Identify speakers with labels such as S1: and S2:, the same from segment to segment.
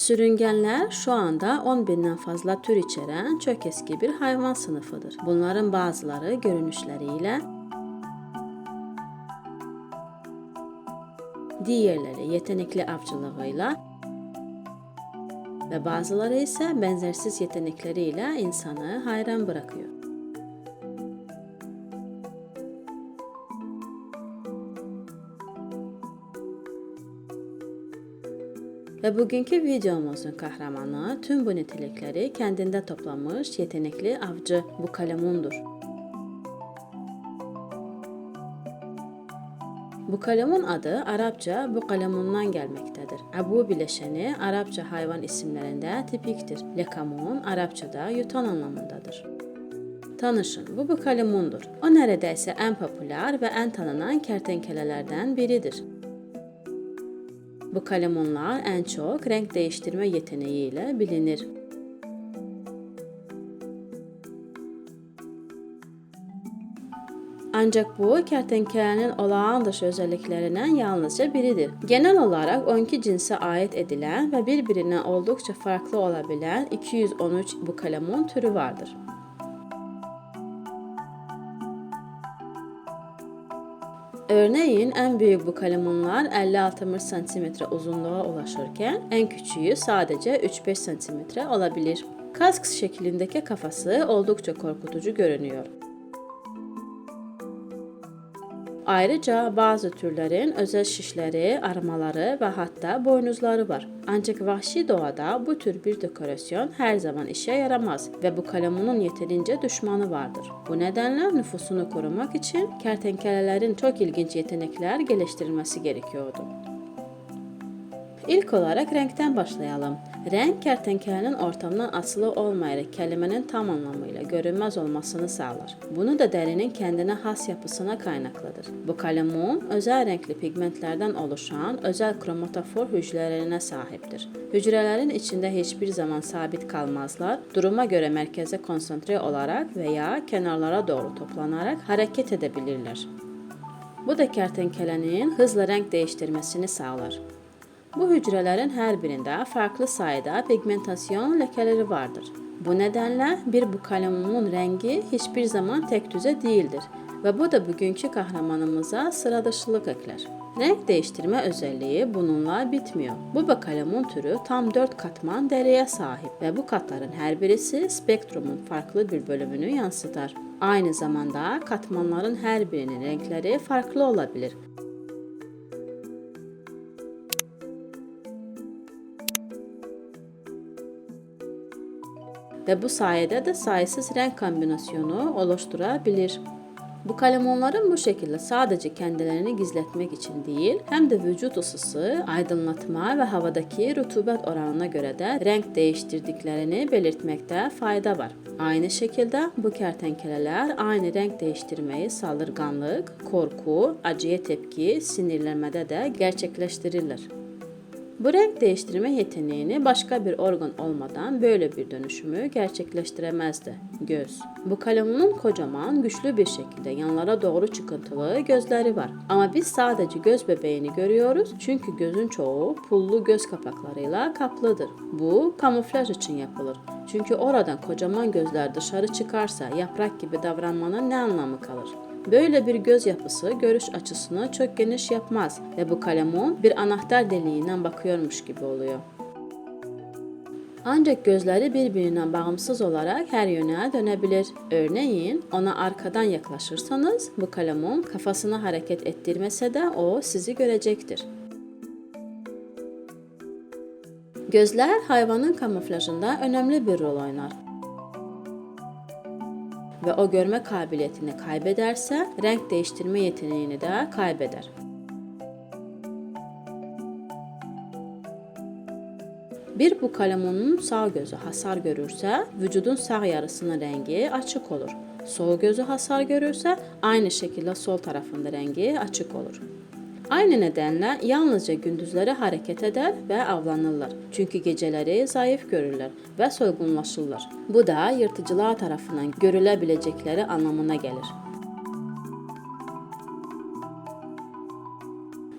S1: Sürüngenler şu anda 10 binden fazla tür içeren çok eski bir hayvan sınıfıdır. Bunların bazıları görünüşleriyle, diğerleri yetenekli avcılığıyla ve bazıları ise benzersiz yetenekleriyle insanı hayran bırakıyor. Ve bugünkü videomuzun kahramanı tüm bu nitelikleri kendinde toplamış yetenekli avcı bu kalemundur. Bu kalemun adı Arapça bu kalemundan gelmektedir. Abu bileşeni Arapça hayvan isimlerinde tipiktir. Lekamun Arapçada yutan anlamındadır. Tanışın, bu bu kalemundur. O neredeyse en popüler ve en tanınan kertenkelelerden biridir. Bu kalemunlar en çok renk değiştirme yeteneğiyle bilinir. Ancak bu kertenkelenin olağan dışı özelliklerinden yalnızca biridir. Genel olarak 12 cinse ait edilen ve birbirinden oldukça farklı olabilen 213 bu kalemun türü vardır. Örneğin en büyük bu kalemunlar 50-60 cm uzunluğa ulaşırken en küçüğü sadece 3-5 cm olabilir. Kask şeklindeki kafası oldukça korkutucu görünüyor. Ayrıca bazı türlerin özel şişleri, armaları ve hatta boynuzları var. Ancak vahşi doğada bu tür bir dekorasyon her zaman işe yaramaz ve bu kalemunun yeterince düşmanı vardır. Bu nedenle nüfusunu korumak için kertenkelelerin çok ilginç yetenekler geliştirilmesi gerekiyordu. İlk olarak renkten başlayalım. Renk kertenkelenin ortamdan asılı olmayarak kelimenin tam anlamıyla görünmez olmasını sağlar. Bunu da derinin kendine has yapısına kaynaklıdır. Bu kalemun özel renkli pigmentlerden oluşan özel kromatofor hücrelerine sahiptir. Hücrelerin içinde hiçbir zaman sabit kalmazlar. Duruma göre merkeze konsantre olarak veya kenarlara doğru toplanarak hareket edebilirler. Bu da kertenkelenin hızla renk değiştirmesini sağlar. Bu hücrelerin her birinde farklı sayıda pigmentasyon lekeleri vardır. Bu nedenle bir bu kalemumun rengi hiçbir zaman tek düze değildir ve bu da bugünkü kahramanımıza sıra dışılık ekler. Renk değiştirme özelliği bununla bitmiyor. Bu bakalemun türü tam 4 katman deriye sahip ve bu katların her birisi spektrumun farklı bir bölümünü yansıtar. Aynı zamanda katmanların her birinin renkleri farklı olabilir. Ve bu sayede de sayısız renk kombinasyonu oluşturabilir. Bu kalemonların bu şekilde sadece kendilerini gizletmek için değil, hem de vücut ısısı, aydınlatma ve havadaki rutubet oranına göre de renk değiştirdiklerini belirtmekte fayda var. Aynı şekilde bu kertenkeleler aynı renk değiştirmeyi saldırganlık, korku, acıya tepki, sinirlenmede de gerçekleştirirler. Bu renk değiştirme yeteneğini başka bir organ olmadan böyle bir dönüşümü gerçekleştiremezdi. Göz. Bu kalemunun kocaman, güçlü bir şekilde yanlara doğru çıkıntılı gözleri var. Ama biz sadece göz bebeğini görüyoruz çünkü gözün çoğu pullu göz kapaklarıyla kaplıdır. Bu kamuflaj için yapılır. Çünkü oradan kocaman gözler dışarı çıkarsa yaprak gibi davranmanın ne anlamı kalır? Böyle bir göz yapısı görüş açısını çok geniş yapmaz ve bu kalemun bir anahtar deliğinden bakıyormuş gibi oluyor. Ancak gözleri birbirinden bağımsız olarak her yöne dönebilir. Örneğin ona arkadan yaklaşırsanız bu kalemun kafasını hareket ettirmese de o sizi görecektir. Gözler hayvanın kamuflajında önemli bir rol oynar ve o görme kabiliyetini kaybederse renk değiştirme yeteneğini de kaybeder. Bir bu kalemonun sağ gözü hasar görürse vücudun sağ yarısının rengi açık olur. Sol gözü hasar görürse aynı şekilde sol tarafında rengi açık olur. Aynı nedenlə yalnızca gündüzləri hərəkət edər və avlanırlar. Çünki gecələri zayıf görürlər və soyğunlaşırlar. Bu da yırtıcılar tərəfindən görülə biləcəkləri anlamına gəlir.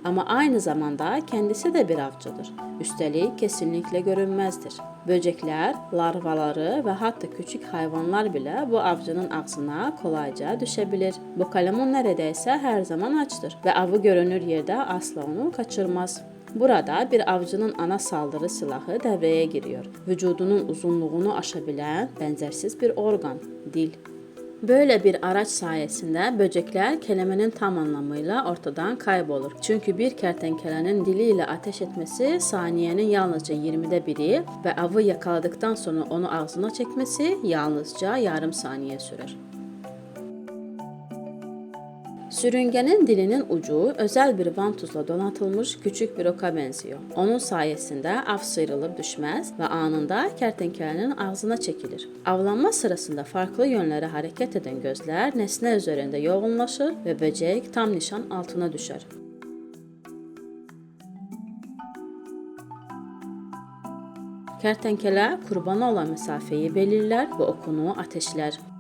S1: Ama aynı zamanda kendisi de bir avcıdır. Üstelik kesinlikle görünmezdir. Böcekler, larvaları ve hatta küçük hayvanlar bile bu avcının ağzına kolayca düşebilir. Bu kalemun neredeyse her zaman açtır ve avı görünür yerde asla onu kaçırmaz. Burada bir avcının ana saldırı silahı devreye giriyor. Vücudunun uzunluğunu aşabilen benzersiz bir organ, dil. Böyle bir araç sayesinde böcekler kelimenin tam anlamıyla ortadan kaybolur. Çünkü bir kertenkelenin diliyle ateş etmesi saniyenin yalnızca 20'de biri ve avı yakaladıktan sonra onu ağzına çekmesi yalnızca yarım saniye sürer. Sürüngenin dilinin ucu özel bir vantuzla donatılmış küçük bir oka benziyor. Onun sayesinde av sıyrılıp düşmez ve anında kertenkelenin ağzına çekilir. Avlanma sırasında farklı yönlere hareket eden gözler nesne üzerinde yoğunlaşır ve böcek tam nişan altına düşer. Kertenkele kurbana olan mesafeyi belirler ve okunu ateşler.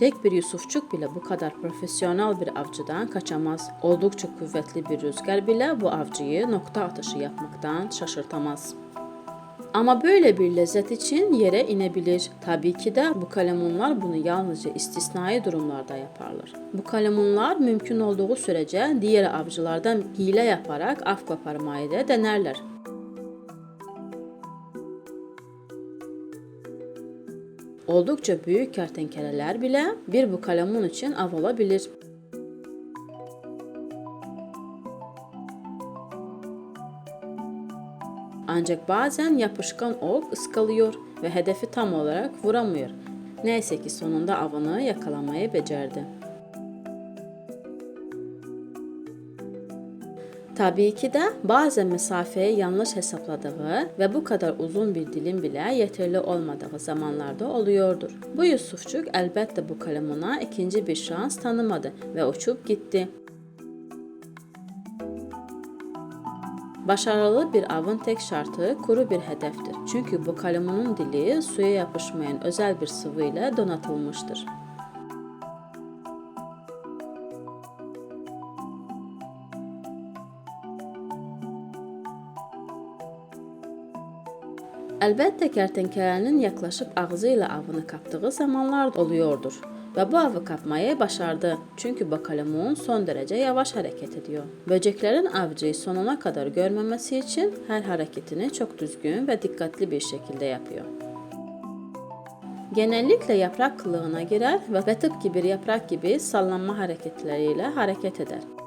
S1: Tek bir Yusufçuk bile bu kadar profesyonel bir avcıdan kaçamaz. Oldukça kuvvetli bir rüzgar bile bu avcıyı nokta atışı yapmaktan şaşırtamaz. Ama böyle bir lezzet için yere inebilir. Tabii ki de bu kalemunlar bunu yalnızca istisnai durumlarda yaparlar. Bu kalemunlar mümkün olduğu sürece diğer avcılardan hile yaparak af koparmayı da denerler. Oldukça büyük kertenkeleler bile bir bu kalemun için av olabilir. Ancak bazen yapışkan ok ıskalıyor ve hedefi tam olarak vuramıyor. Neyse ki sonunda avını yakalamayı becerdi. Tabii ki de bazen mesafeyi yanlış hesapladığı ve bu kadar uzun bir dilim bile yeterli olmadığı zamanlarda oluyordur. Bu Yusufçuk elbette bu kalemuna ikinci bir şans tanımadı ve uçup gitti. Başarılı bir avın tek şartı kuru bir hedeftir. Çünkü bu kalemunun dili suya yapışmayan özel bir sıvı ile donatılmıştır. Elbette kertenkelenin yaklaşıp ağzıyla avını kaptığı zamanlar oluyordur ve bu avı kapmayı başardı. Çünkü bakalemun son derece yavaş hareket ediyor. Böceklerin avcıyı sonuna kadar görmemesi için her hareketini çok düzgün ve dikkatli bir şekilde yapıyor. Genellikle yaprak kılığına girer ve tıpkı bir yaprak gibi sallanma hareketleriyle hareket eder.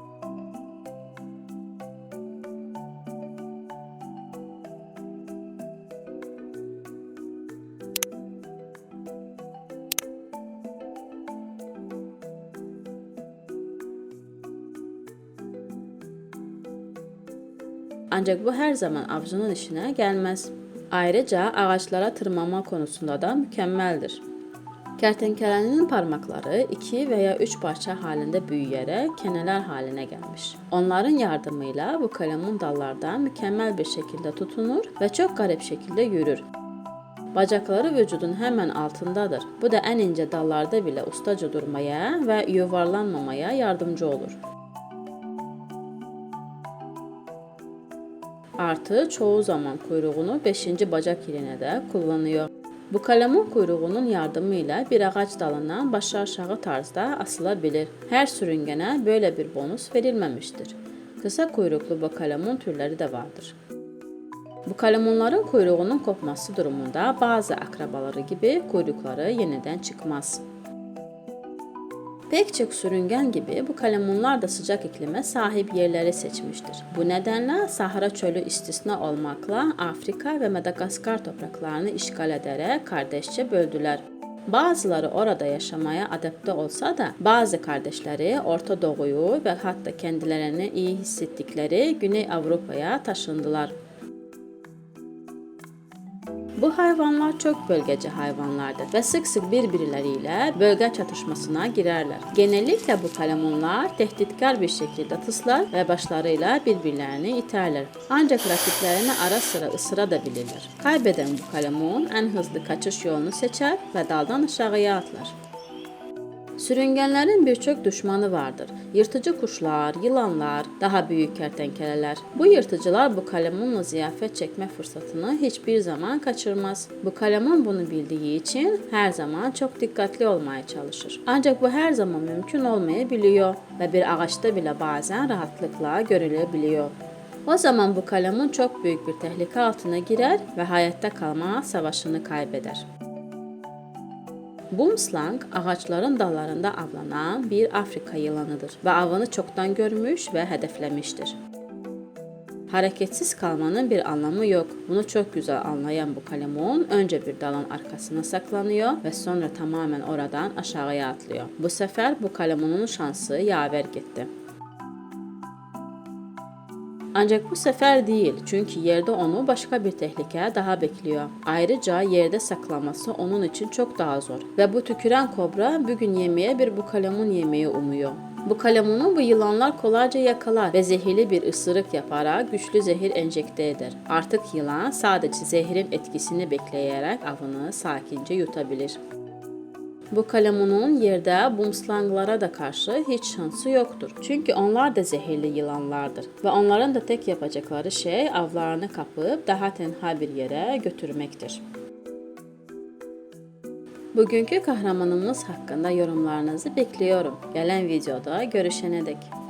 S1: Ancak bu her zaman avcının işine gelmez. Ayrıca ağaçlara tırmanma konusunda da mükemmeldir. Kertenkelenin parmakları iki veya üç parça halinde büyüyerek keneler haline gelmiş. Onların yardımıyla bu kalemun dallardan mükemmel bir şekilde tutunur ve çok garip şekilde yürür. Bacakları vücudun hemen altındadır. Bu da en ince dallarda bile ustaca durmaya ve yuvarlanmamaya yardımcı olur. Artı çoğu zaman kuyruğunu 5. bacak yerine de kullanıyor. Bu kalemun kuyruğunun yardımıyla bir ağaç dalından başı aşağı tarzda asılabilir. Her sürüngene böyle bir bonus verilmemiştir. Kısa kuyruklu bu kalemun türleri de vardır. Bu kalemunların kuyruğunun kopması durumunda bazı akrabaları gibi kuyrukları yeniden çıkmaz. Pek çok sürüngen gibi bu kalemunlar da sıcak iklime sahip yerleri seçmiştir. Bu nedenle Sahara çölü istisna olmakla Afrika ve Madagaskar topraklarını işgal ederek kardeşçe böldüler. Bazıları orada yaşamaya adapte olsa da bazı kardeşleri Orta Doğu'yu ve hatta kendilerini iyi hissettikleri Güney Avrupa'ya taşındılar. Bu hayvanlar çok bölgeci hayvanlardır ve sık sık birbirleriyle bölge çatışmasına girerler. Genellikle bu kalemunlar tehditkar bir şekilde tıslar ve başlarıyla birbirlerini iterler. Ancak rakiplerini ara sıra ısıra da bilirler. Kaybeden bu kalemun en hızlı kaçış yolunu seçer ve daldan aşağıya atlar. Sürüngenlerin birçok düşmanı vardır. Yırtıcı kuşlar, yılanlar, daha büyük kertenkeleler. Bu yırtıcılar bu kalemunla ziyafet çekme fırsatını hiçbir zaman kaçırmaz. Bu kalemun bunu bildiği için her zaman çok dikkatli olmaya çalışır. Ancak bu her zaman mümkün olmayabiliyor ve bir ağaçta bile bazen rahatlıkla görülebiliyor. O zaman bu kalemun çok büyük bir tehlike altına girer ve hayatta kalma savaşını kaybeder. Bumslang ağaçların dallarında avlanan bir Afrika yılanıdır ve avını çoktan görmüş ve hedeflemiştir. Hareketsiz kalmanın bir anlamı yok. Bunu çok güzel anlayan bu kalemun önce bir dalın arkasına saklanıyor ve sonra tamamen oradan aşağıya atlıyor. Bu sefer bu kalemunun şansı yaver gitti. Ancak bu sefer değil çünkü yerde onu başka bir tehlike daha bekliyor. Ayrıca yerde saklaması onun için çok daha zor. Ve bu tüküren kobra bugün yemeğe bir bu kalemun yemeği umuyor. Bu kalemunu bu yılanlar kolayca yakalar ve zehirli bir ısırık yaparak güçlü zehir enjekte eder. Artık yılan sadece zehrin etkisini bekleyerek avını sakince yutabilir. Bu kalemunun yerde bumslanglara da karşı hiç şansı yoktur. Çünkü onlar da zehirli yılanlardır ve onların da tek yapacakları şey avlarını kapıp daha tenha bir yere götürmektir. Bugünkü kahramanımız hakkında yorumlarınızı bekliyorum. Gelen videoda görüşene dek.